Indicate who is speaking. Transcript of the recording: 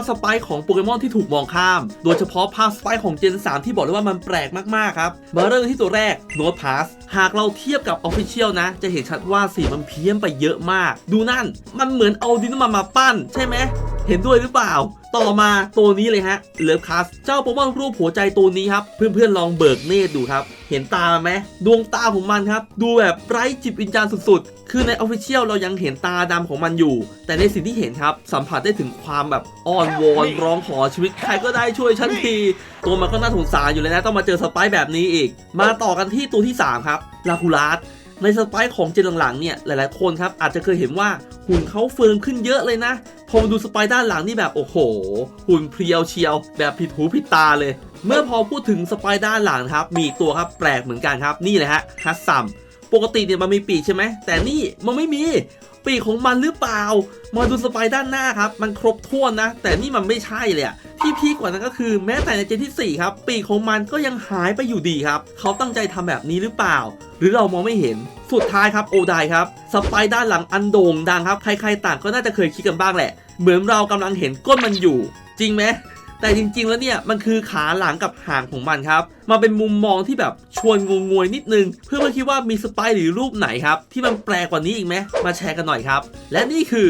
Speaker 1: พสไปค์ของโปเกมอนที่ถูกมองข้าม โดยเฉพาะภาพสไปค์ของเจน 3 ที่บอกเลยว่ามันแปลกมากๆครับ มาเริ่มที่ตัวแรกโนดพาสหากเราเทียบกับออฟฟิเชียลนะ จะเห็นชัดว่าสีมันเพี้ยนไปเยอะมาก ดูนั่นมันเหมือนเอาดินน้ำมันมาปั้น ใช่ไหม เห็นด้วยหรือเปล่า ต่อมาตัวนี้เลยฮะเลิฟคัสเจ้าโปเกมอนรูปหัวใจตัวนี้ครับ เพื่อนๆลองเบิกเนตรดูครับ เห็นตาไหมดวงตาของมันครับ ดูแบบไร้จิตวิญญาณสุดๆ คือในออฟฟิเชียลเรายังเห็นตาดำของมันอยู่ แต่ในสิ่งที่เห็นครับ สัมผัสได้ถึงความแบบอ้อนวอนร้องขอชีวิตใครก็ได้ช่วยฉันที ตัวมันก็น่าสงสารอยู่เลยนะ ต้องมาเจอสไปซ์แบบนี้อีก มาต่อกันที่ตัวที่ 3 ครับลาคูลัส ในสไปซ์ของเจนหลังๆเนี่ยหลายๆคนครับอาจจะเคยเห็นว่าหุ่นเขาเฟิร์มขึ้นเยอะเลยนะ พอมาดูสไปด้านหลังนี่แบบโอ้โห หุ่นเพรียวเชียว แบบผิดหูผิดตาเลย เมื่อพอพูดถึงสไปด้านหลังครับ มีตัวครับแปลกเหมือนกันครับนี่เลยฮะฮัสซัมปกติเนี่ยมันมีปีกใช่ไหมแต่นี่มันไม่มีปีกของมันหรือเปล่า มาดูสไปด้านหน้าครับ มันครบถ้วนนะ แต่นี่มันไม่ใช่เลยอะ ที่พีกว่านั้นก็คือแม้แต่ในเจนที่ 4 ครับ ปีกของมันก็ยังหายไปอยู่ดีครับ เขาตั้งใจทำแบบนี้หรือเปล่า หรือเรามองไม่เห็นสุดท้ายครับโอไดครับสไปด้านหลังอันโด่งดังครับ ใครๆต่างก็น่าจะเคยคิดกันบ้างแหละ เหมือนเรากำลังเห็นก้นมันอยู่ จริงไหมแต่จริงๆ แล้วเนี่ยมันคือขาหลังกับหางของมันครับ มาเป็นมุมมองที่แบบชวนงงงวยนิดนึง เพื่อมาคิดว่ามีสไปหรือรูปไหนครับ ที่มันแปลกกว่านี้อีกไหมมาแชร์กันหน่อยครับ และนี่คือ